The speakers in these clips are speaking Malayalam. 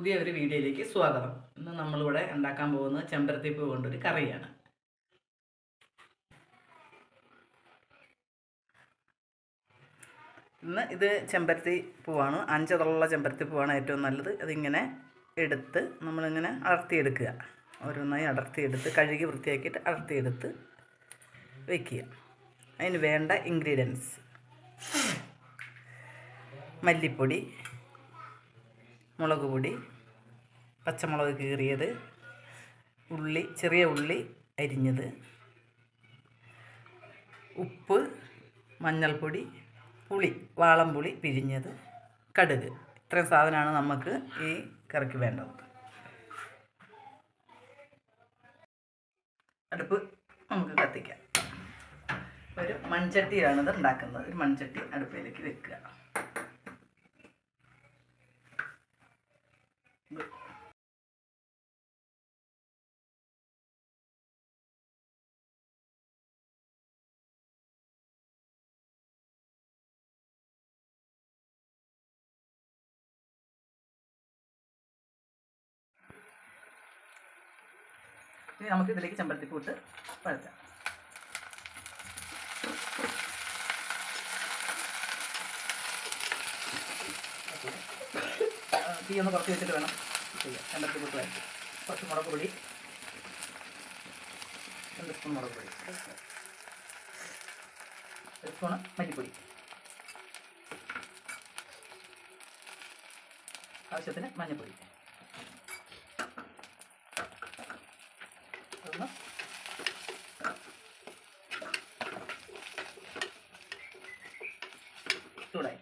പുതിയ ഒരു വീഡിയോയിലേക്ക് സ്വാഗതം. ഇന്ന് നമ്മളിവിടെ ഉണ്ടാക്കാൻ പോകുന്നത് ചെമ്പരത്തിപ്പൂ കൊണ്ടൊരു കറിയാണ്. ഇന്ന് ഇത് ചെമ്പരത്തി പൂവാണ്. അഞ്ചതുള്ള ചെമ്പരത്തി പൂവാണ് ഏറ്റവും നല്ലത്. അതിങ്ങനെ എടുത്ത് നമ്മളിങ്ങനെ അടർത്തിയെടുക്കുക. ഓരോന്നായി അടർത്തിയെടുത്ത് കഴുകി വൃത്തിയാക്കിയിട്ട് അടർത്തിയെടുത്ത് വയ്ക്കുക അതിന് വേണ്ട ഇൻഗ്രീഡിയൻസ്. മല്ലിപ്പൊടി മുളക് പൊടി പച്ചമുളക് കീറിയത് ഉള്ളി ചെറിയ ഉള്ളി അരിഞ്ഞത് ഉപ്പ് മഞ്ഞൾപ്പൊടി പുളി വാളംപുളി പിഴിഞ്ഞത് കടുക്. ഇത്രയും സാധനമാണ് നമുക്ക് ഈ കറിക്ക് വേണ്ടത്. അടുപ്പ് നമുക്ക് കത്തിക്കാം. ഒരു മൺചട്ടിയാണിത് ഉണ്ടാക്കുന്നത്. ഒരു മൺചട്ടി അടുപ്പിലേക്ക് വെക്കുക. ഇനി നമുക്ക് ഇതിലേക്ക് ചെമ്പരത്തിപ്പൂട്ട് പഴുത്താം തീ ഒന്ന് കുറച്ച് വെച്ചിട്ട് വേണം ചെയ്യാം ചെമ്പരത്തിപ്പൂട്ട് വരയ്ക്കും കുറച്ച് മുളക് പൊടി. രണ്ട് സ്പൂൺ മുളക് പൊടി. ഒരു സ്പൂണ് മല്ലിപ്പൊടി. ആവശ്യത്തിന് മഞ്ഞൾപ്പൊടി ഒന്ന് ചൂടായി.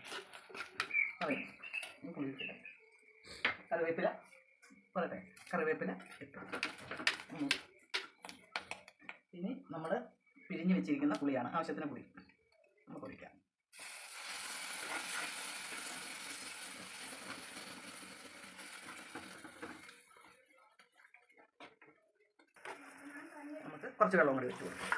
പറയും കറിവേപ്പില. പറയട്ടെ കറിവേപ്പില ഇട്ടു. ഇനി നമ്മൾ പിരിഞ്ഞ് വെച്ചിരിക്കുന്ന പുളിയാണ്. ആവശ്യത്തിന് പുളി. നമുക്ക് ഒഴിക്കാം നമുക്ക് കുറച്ച് വെള്ളം കൂടി വെച്ച് കൊടുക്കാം.